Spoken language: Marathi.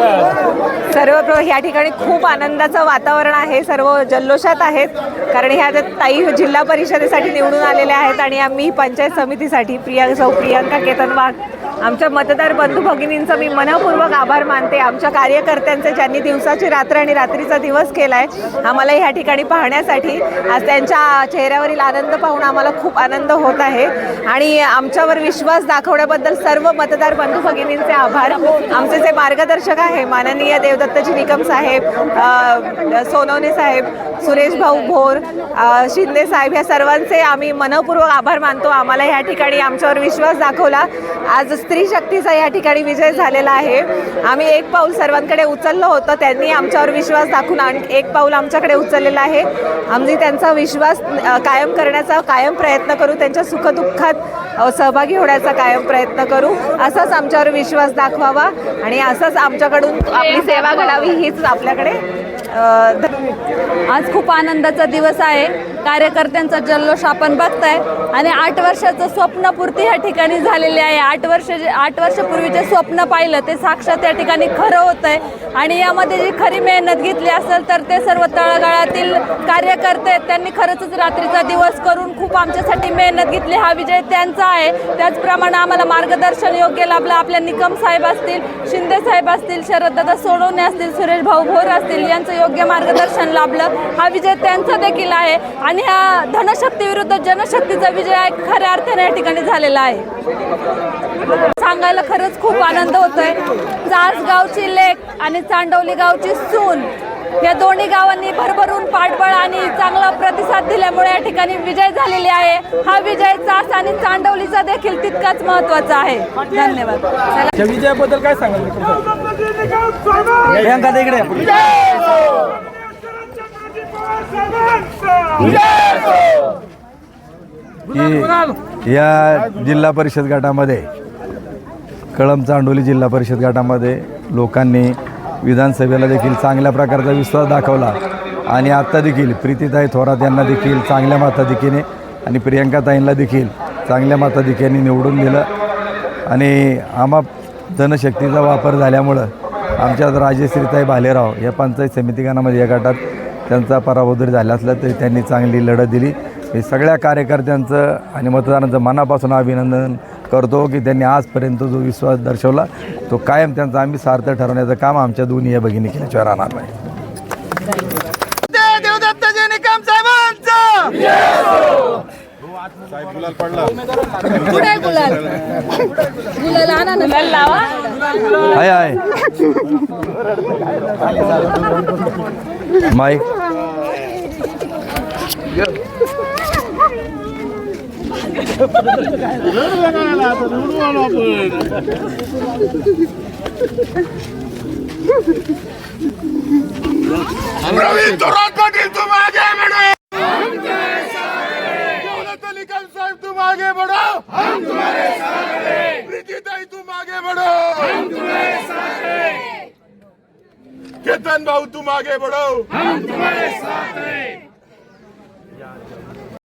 well. सर्व या ठिकाणी खूप आनंदाचं वातावरण आहे. सर्व जल्लोषात आहेत. कारण ह्या ज्या ताई जिल्हा परिषदेसाठी निवडून आलेल्या आहेत आणि आम्ही पंचायत समितीसाठी प्रिया सौ प्रियांका केतन वाघ आमच्या मतदार बंधू भगिनींचं मी मनपूर्वक आभार मानते. आमच्या कार्यकर्त्यांचे ज्यांनी दिवसाची रात्र आणि रात्रीचा दिवस केलाय आम्हाला ह्या ठिकाणी पाहण्यासाठी आज त्यांच्या चेहऱ्यावरील आनंद पाहून आम्हाला खूप आनंद होत आहे. आणि आमच्यावर विश्वास दाखवण्याबद्दल सर्व मतदार बंधू भगिनींचे आभार. आमचे जे मार्गदर्शक आहे माननीय देवदत्तजी निकम साहेब सोनवणे साहेब सुरेश भाऊ भोर शिंदे साहेब या सर्वांचे आम्ही मनपूर्वक आभार मानतो. आम्हाला ह्या ठिकाणी आमच्यावर विश्वास दाखवला. आज स्त्री शक्तीचा या ठिकाणी विजय झालेला आहे. आम्ही एक पाऊल सर्वांकडे उचललं होतं. त्यांनी आमच्यावर विश्वास दाखवून आणि एक पाऊल आमच्याकडे उचललेलं आहे. आम्ही त्यांचा विश्वास कायम करण्याचा कायम प्रयत्न करू. त्यांच्या सुखदुःखात सहभागी होण्याचा कायम प्रयत्न करू. असाच आमच्यावर विश्वास दाखवावा आणि असंच आमच्याकडून आपली सेवा घडावी हीच आपल्याकडे आज खूप आनंदाचा दिवस आहे. कार्यकर्त्यांचा जल्लोष आपण बघताय. आणि आठ वर्षाचं स्वप्नपूर्ती ह्या या ठिकाणी झालेली आहे. आठ वर्ष आठ वर्षापूर्वी जे स्वप्न पाहिलं ते साक्षात या ठिकाणी खरं होत आहे आणि यामध्ये जी खरी मेहनत घेतली असेल तर ते सर्व तळागाळातील कार्यकर्ते आहेत. त्यांनी खरंच रात्रीचा दिवस करून खूप आमच्यासाठी मेहनत घेतली. हा विजय त्यांचा आहे. त्याचप्रमाणे आम्हाला मार्गदर्शन योग्य लाभलं. आपल्या निकम साहेब असतील शिंदे साहेब असतील शरददादा सोडवणे असतील सुरेश भाऊ भोर असतील यांचं योग्य मार्गदर्शन लाभलं. हा विजय त्यांचा देखील आहे. आणि हा धनशक्ती विरुद्ध जनशक्तीचा विजय खऱ्या अर्थाने या ठिकाणी झालेला आहे. सांगायला खरंच खूप आनंद होतोय. चास गावची लेक आणि चांडवली गावची सून या दोन्ही गावांनी भरभरून पाठबळ आणि चांगला प्रतिसाद दिल्यामुळे या ठिकाणी विजय झालेले आहे. हा विजय चास आणि चांडवलीचा देखील तितकाच महत्त्वाचा आहे. धन्यवाद. विजयाबद्दल काय सांगाल? की या जिल्हा परिषद गटामध्ये कळम चांडोली जिल्हा परिषद गटामध्ये लोकांनी विधानसभेला देखील चांगल्या प्रकारचा विश्वास दाखवला. आणि आत्ता देखील प्रीतीताई थोरात यांना देखील चांगल्या माताधिकेने आणि प्रियंकाताईंना देखील चांगल्या माताधिकेने निवडून दिलं. आणि आम्हा जनशक्तीचा वापर झाल्यामुळं आमच्यात राजेश्रीताई भालेराव या पंचायत समिती गणामध्ये या गटात त्यांचा पराभव जरी झाला असला तरी त्यांनी चांगली लढत दिली. मी सगळ्या कार्यकर्त्यांचं आणि मतदारांचं मनापासून अभिनंदन करतो की त्यांनी आजपर्यंत जो विश्वास दर्शवला तो कायम त्यांचा आम्ही सार्थ ठरवण्याचं काम आमच्या दोन्ही या भगिनी केल्याशिवाय राहणार नाही. माईक रवी थोरात पाटील तुम आगे बढ़ो दौलत अली खान साहब तुम आगे बढ़ो हम तुम्हारे साथ हैं प्रीति तुम आगे बढ़ो हम तुम्हारे साथ हैं केतन भाऊ तुम आगे बढ़ो हम तुम्हारे साथ हैं।